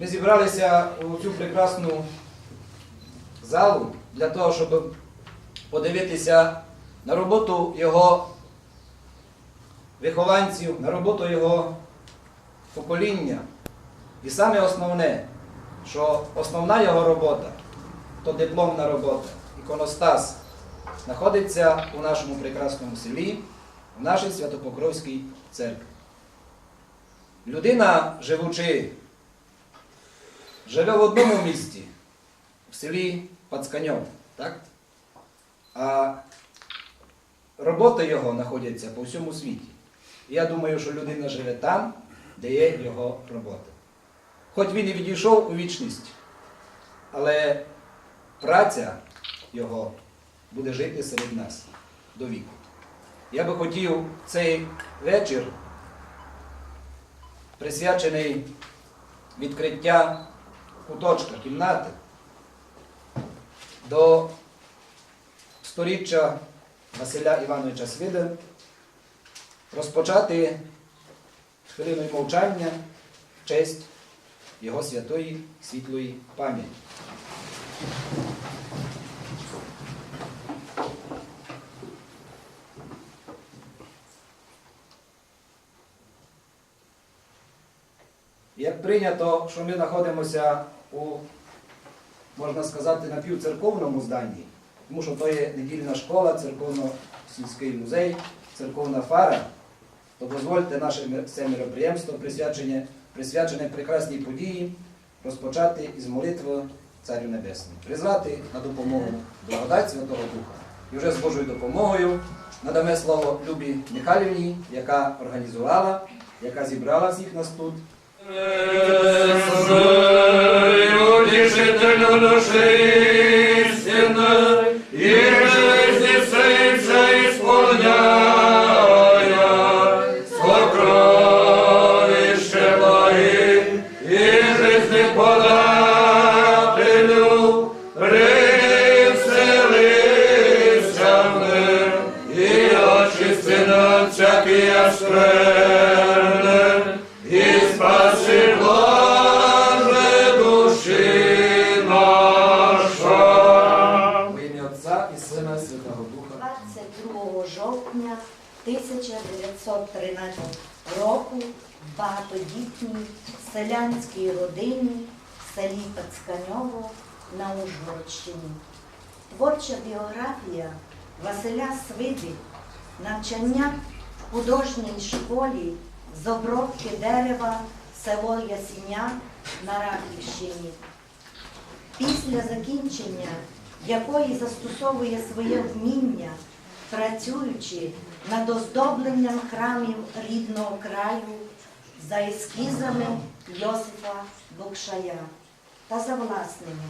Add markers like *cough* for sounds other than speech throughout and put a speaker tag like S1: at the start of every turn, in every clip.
S1: Ми зібралися у цю прекрасну залу для того, щоб подивитися на роботу його вихованців, на роботу його покоління. І саме основне, що основна його робота то дипломна робота, іконостас, знаходиться у нашому прекрасному селі, в нашій Святопокровській церкві. Людина, живучи, живе в одному місті, в селі Пацканьов, так? А роботи його знаходяться по всьому світі. Я думаю, що людина живе там, де є його робота. Хоч він і відійшов у вічність, але праця його буде жити серед нас до віку. Я би хотів цей вечір, присвячений відкриття куточка кімнати до сторіччя Василя Івановича Свида, розпочати хвилиною мовчання в честь його святої світлої пам'яті. Як прийнято, що ми знаходимося у, можна сказати, напівцерковному зданні, тому що то є недільна школа, церковно-сільський музей, церковна фара, то дозвольте наше це мероприємство, присвячене, присвячене прекрасній події, розпочати із молитви Царю Небесного, призвати на допомогу благодать Святого Духа. І вже з Божою допомогою надаме слово Любі Михайлівні, яка організувала, яка зібрала всіх нас тут.
S2: Утешителю души
S1: Сина Святого Духа.
S3: 22 жовтня 1913 року багатодітній селянській родині селі Пацканьово на Ужгородщині. Творча біографія Василя Свиди, навчання в художній школі з обробки дерева село Ясіня на Рахівщині після закінчення якої застосовує своє вміння, працюючи над оздобленням храмів рідного краю за ескізами Йосифа Бокшая та за власними.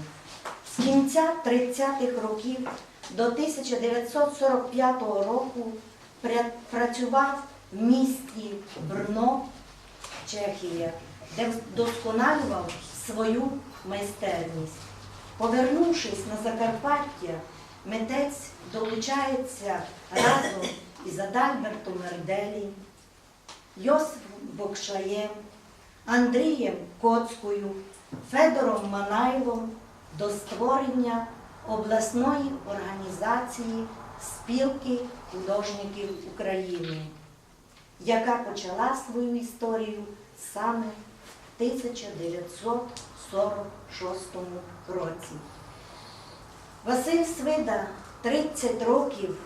S3: З кінця 30-х років до 1945 року працював в місті Брно, Чехія, де вдосконалював свою майстерність. Повернувшись на Закарпаття, митець долучається разом із Адальбертом Мерделі, Йосифом Бокшаєм, Андрієм Коцкою, Федором Манаєвом до створення обласної організації спілки художників України, яка почала свою історію саме в 1946 році. Василь Свида 30 років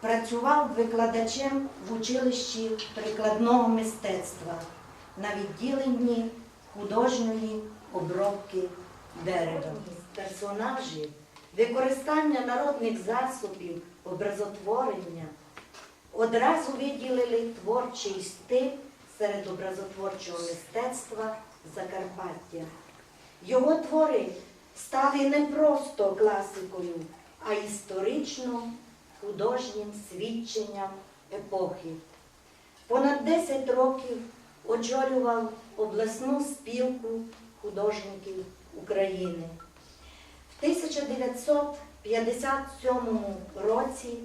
S3: працював викладачем в училищі прикладного мистецтва на відділенні художньої обробки дерева. Персонажі, використання народних засобів, образотворення одразу виділили творчий стиль серед образотворчого мистецтва Закарпаття. Його твори стали не просто класикою, а історично художнім свідченням епохи. Понад 10 років очолював обласну спілку художників України. В 1957 році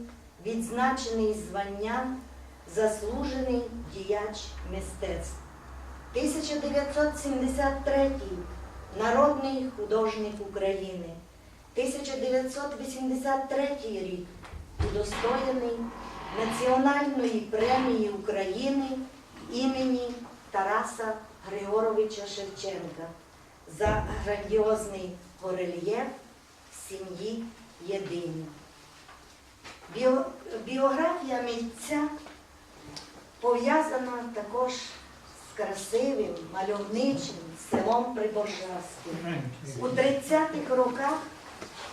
S3: відзначений званням заслужений діяч мистецтв. 1973 народний художник України. 1983 рік удостоєний Національної премії України імені Тараса Григоровича Шевченка за грандіозний горельєф сім'ї єдині. Біо- Біографія митця пов'язана також з красивим, мальовничим селом Приборжавським. У 30-х роках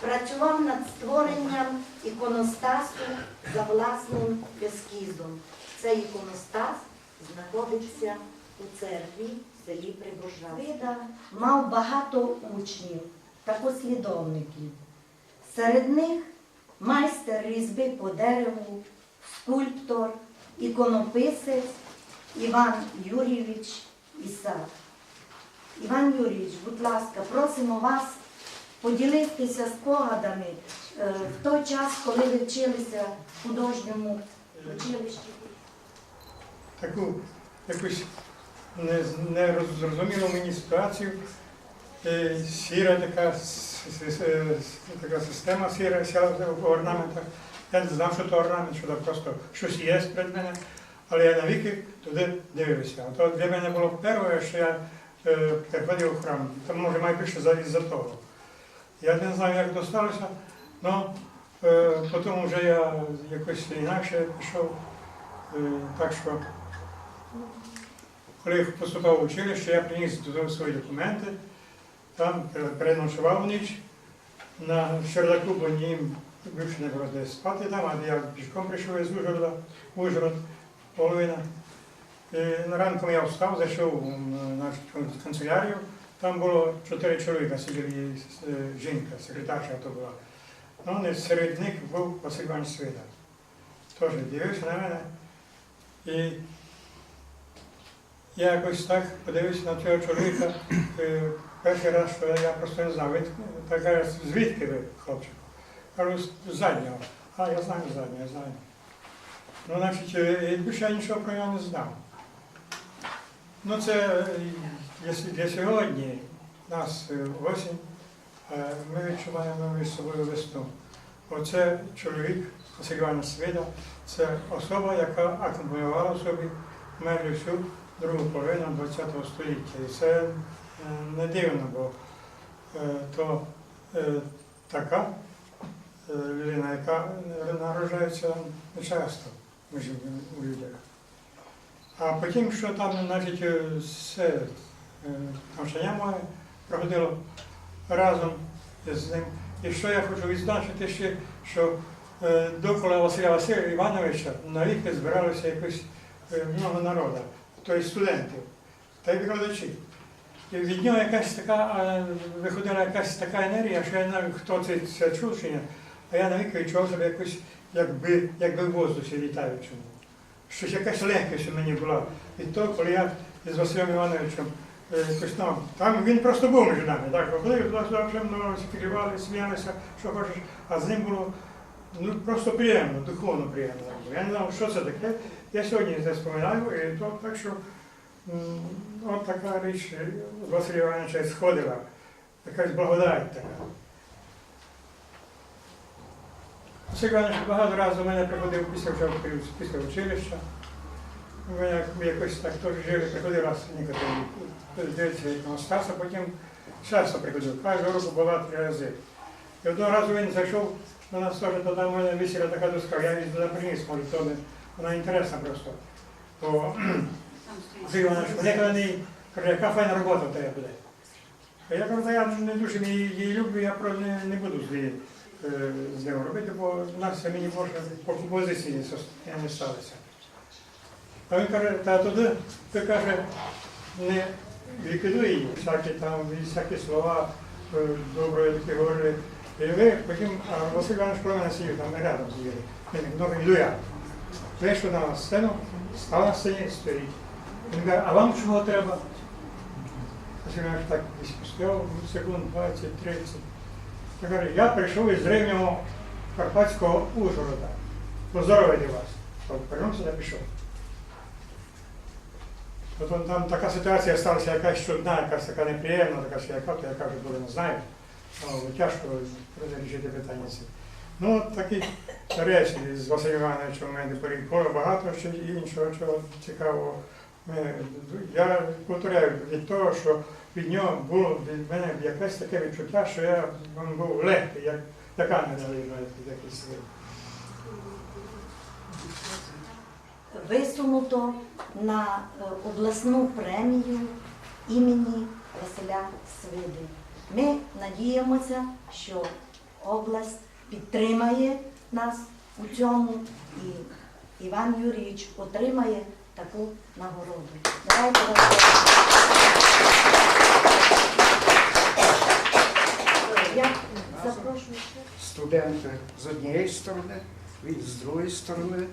S3: працював над створенням іконостасу за власним ескізом. Цей іконостас знаходиться у церкві в селі Приборжавськ. Вида мав багато учнів та послідовників. Серед них майстер різьби по дереву, скульптор, іконописець Іван Юрійович Ісак. Іван Юрійович, будь ласка, просимо вас поділитися спогадами е, в той час, коли ви вчилися в художньому училищі.
S4: таку якусь не- нерозумілу мені ситуацію. Е, Сіра така, така система сіра сіла в орнаментах. Я не знав, що то орнамент, що це просто щось є перед мене, але я навіки туди дивився. А То для мене було перше, що я е, приходив у храм. То може найбільше за, того. Я не знаю, як досталося, але потім вже я якось інакше пішов. Е, Так що коли поступав в училище, я приніс додому свої документи, там пере- переночував ніч на чердаку, бо їм більше не було де спати там, а я пішком прийшов із Ужгорода, Ужгород, половина. На ранку я встав, зайшов в канцелярію, там було чотири чоловіка, сиділи е, жінка, секретарша то була. Ну, серед них був Василь Іванович Свида. Теж дивився на мене. І я якось так подивився на цього чоловіка. е, Перший раз, що я просто не знав. Так каже, звідки ви, хлопчику? Кажу, з заднього. А, я знаю заднього, я знаю. Ну, значить, е, більше я нічого про нього не знав. Ну, це е, для сьогодні, нас е, осінь, е, ми відчуваємо між собою весну. Оце чоловік, Василь Іванович Свида, це особа, яка акумулювала в собі майже всю другу половину ХХ століття. І це не дивно, бо то така людина, яка е, народжується не часто у людях. А потім, що там, значить, е, все е, навчання моє проходило разом з ним. І що я хочу відзначити ще, що е, довкола Василя Василя Івановича навіки збиралося якось е, много народу, тобто студентів та й викладачі. І від нього якась така, е, виходила якась така енергія, що я знаю, хто це, це чув чи ні, а я навіки відчував себе якось, якби, якби в воздусі літаючому. Щось якась легкість мені була. І то, коли я з Василем Івановичем е, якось там, там він просто був між нами, так, ходив шемнувалися, сміялися, що хочеш, а з ним було ну, просто приємно, духовно приємно. Я не знав, що це таке. Я сьогодні це споминаю, і то так що от така річ е, з Василя Івановича сходила, якась благодать така. Василь багато разів мене приходив після, вже після училища. Ми як- якось так теж жили, приходив раз некоторі дивитися іконостас, а потім часто приходив. Кожного року була три рази. І одного разу він зайшов до нас теж, тоді в мене висіла така доска, я її туди приніс, може, то не, вона інтересна просто. То мене *clears throat* коли каже, яка файна робота в тебе буде. Я кажу, «Та я не дуже її, люблю, я не, буду з нею, е, з ним робити, бо в нас мені по композиції не сталося. А він каже, та туди, ти каже, не ліквідуй її, всякі там, всякі слова е, доброї такі говорили. І ви потім, Василь Іванович мене сидів, там рядом сиділи. Він ну, йду я. Вийшов на сцену, став на сцені, стоїть. Він каже, а вам чого треба? Василь Іванович так десь постояв, секунд 20-30. Я кажу, я прийшов із древнього Карпатського Ужгорода. Поздоровити вас. Повернувся та пішов. От там така ситуація сталася якась чудна, якась така неприємна, така яка, то яка вже буде не знаю. Ну, тяжко вирішити питання ці. Ну, такі речі з Василем Івановичем у мене порікало, багато ще іншого чого цікавого. Я повторяю від того, що від нього було від мене якесь таке відчуття, що я він був легкий, як, ангел виїжджає якийсь.
S3: висунуто на е, обласну премію імені Василя Свиди. Ми надіємося, що область підтримає нас у цьому і Іван Юрійович отримає таку нагороду. Давайте вас- Я запрошую.
S5: студент з однієї сторони, він з другої сторони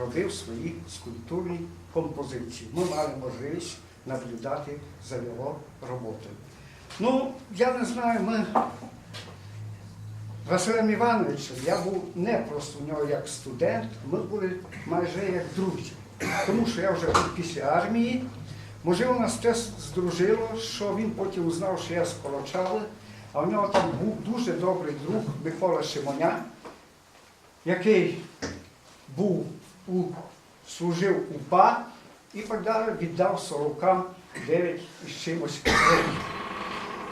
S5: робив свої скульптурні композиції. Ми мали можливість наблюдати за його роботою. Ну, я не знаю, ми Василем Івановичем, я був не просто у нього як студент, ми були майже як друзі. Тому що я вже після армії. Можливо, нас те здружило, що він потім узнав, що я з а в нього там був дуже добрий друг Микола Шимоня, який був у, служив у ПА і так далі віддав сорокам 9 із чимось років.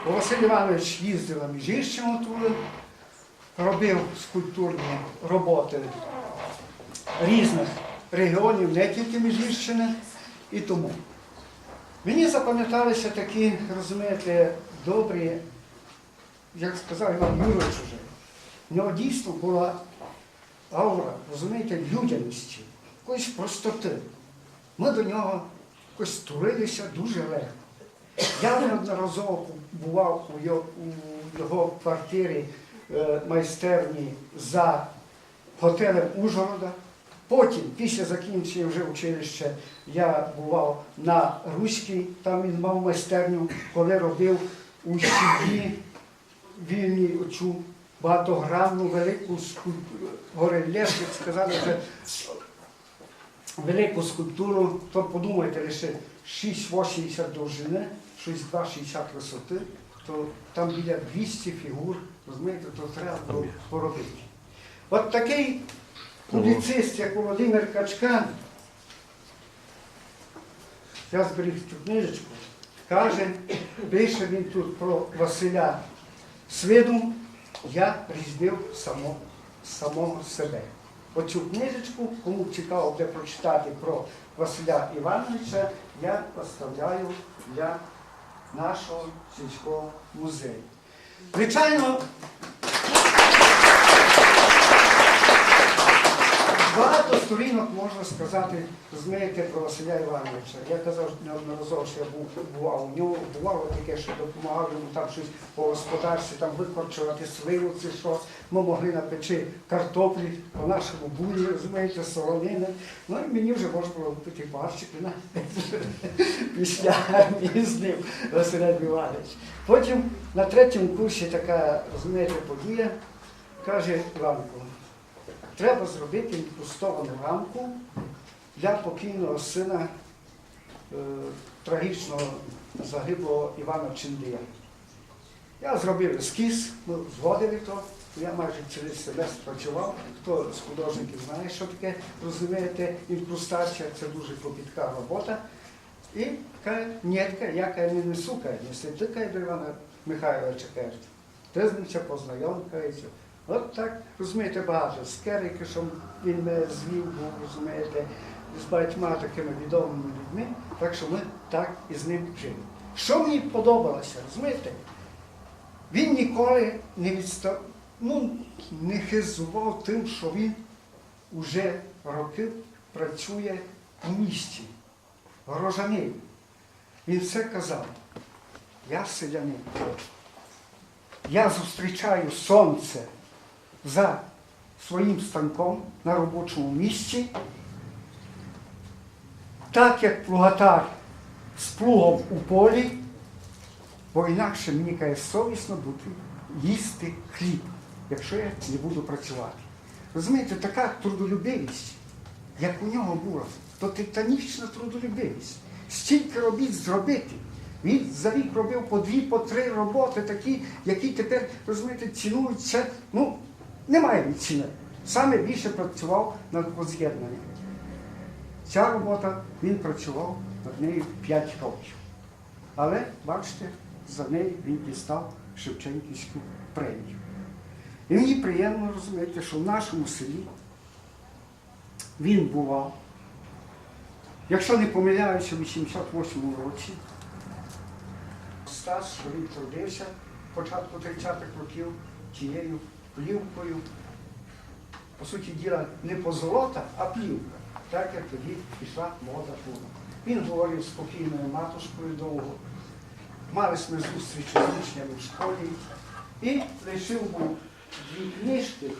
S5: Василь Іванович їздив на Міжгірщину туди, робив скульптурні роботи різних регіонів, не тільки Міжгірщини, і тому. Мені запам'яталися такі, розумієте, добрі, як сказав Іван Юрович уже, в нього дійсно була аура, розумієте, людяності, якоїсь простоти. Ми до нього якось турилися дуже легко. Я неодноразово бував у його, квартирі е, майстерні за готелем Ужгорода. Потім, після закінчення вже училища, я бував на Руській, там він мав майстерню, коли робив у сім'ї вільній оцю багатогранну велику скульптуру, горельєф, як сказали вже, велику скульптуру, то подумайте лише 6,80 довжини, 6,2,60 висоти, то там біля 200 фігур, розумієте, то треба було поробити. От такий публіцист, як Володимир Качкан, я зберіг цю книжечку, каже, пише він тут про Василя Свиду, я різнив само, самого себе. Оцю книжечку, кому цікаво буде прочитати про Василя Івановича, я поставляю для нашого сільського музею. Звичайно, Багато сторінок можна сказати, розумієте, про Василя Івановича. Я казав неодноразово, що я був бував у нього, бувало таке, що допомагав йому там щось по господарстві, там викорчувати сливу чи щось. Ми могли напечи картоплі по нашому булі, розумієте, солонини. Ну і мені вже можна було купити барчики на *laughs* після ним Василя Іванович. Потім на третьому курсі така, розумієте, подія, каже Іванко. Треба зробити інкрустовану рамку для покійного сина е, трагічного загиблого Івана Чиндія. Я зробив ескіз, ми згодили то. Я майже через семестр працював. Хто з художників знає, що таке, розумієте, інкрустація це дуже клопітка робота. І каже, нітка, я каже, не несу, ти каже, до Івана Михайловича каже. Ти з ним ще. От так, розумієте, багато. З Керики, що він мене звів, був, розумієте, з багатьма такими відомими людьми, так що ми так і з ним жили. Що мені подобалося, розумієте? Він ніколи не відстав, ну, не хизував тим, що він уже роки працює у місті, горожанин. Він все казав, я селянин. Я зустрічаю сонце за своїм станком на робочому місці, так як плугатар з плугом у полі, бо інакше мені каже совісно бути їсти хліб, якщо я не буду працювати. Розумієте, така трудолюбивість, як у нього була, то титанічна трудолюбивість. стільки робіт зробити. Він за рік робив по дві, по три роботи, такі, які тепер, розумієте, цінуються. Ну, немає ціни. Саме більше працював над воз'єднанням. Ця робота він працював над нею 5 років. Але, бачите, за неї він дістав Шевченківську премію. І мені приємно розуміти, що в нашому селі він бував, якщо не помиляюся, в 88 році. Стас, що він трудився початку 30-х років тією плівкою. По суті діла, не позолота, а плівка. Так як тоді пішла мода була. Він говорив спокійною матушкою довго. Мали ми зустрічі з учнями в школі. І лишив був дві книжки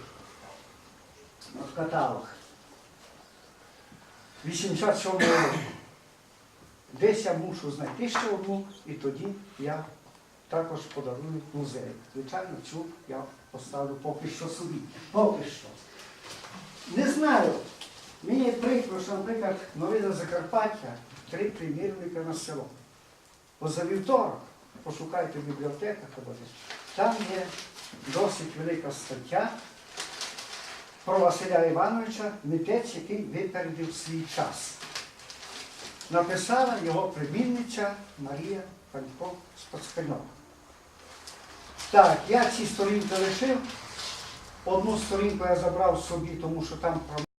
S5: в каталог. 87 року. Десь я мушу знайти ще одну, і тоді я також подарую музею. Звичайно, цю я поставлю поки що собі. Поки що. Не знаю. Мені прикро, що, наприклад, новина Закарпаття, три примірника на село. Бо за вівторок, пошукайте в бібліотеках або там є досить велика стаття про Василя Івановича, митець, який випередив свій час. Написала його племінниця Марія Панько Спацкальова. Так, я ці сторінки лишив. Одну сторінку я забрав собі, тому що там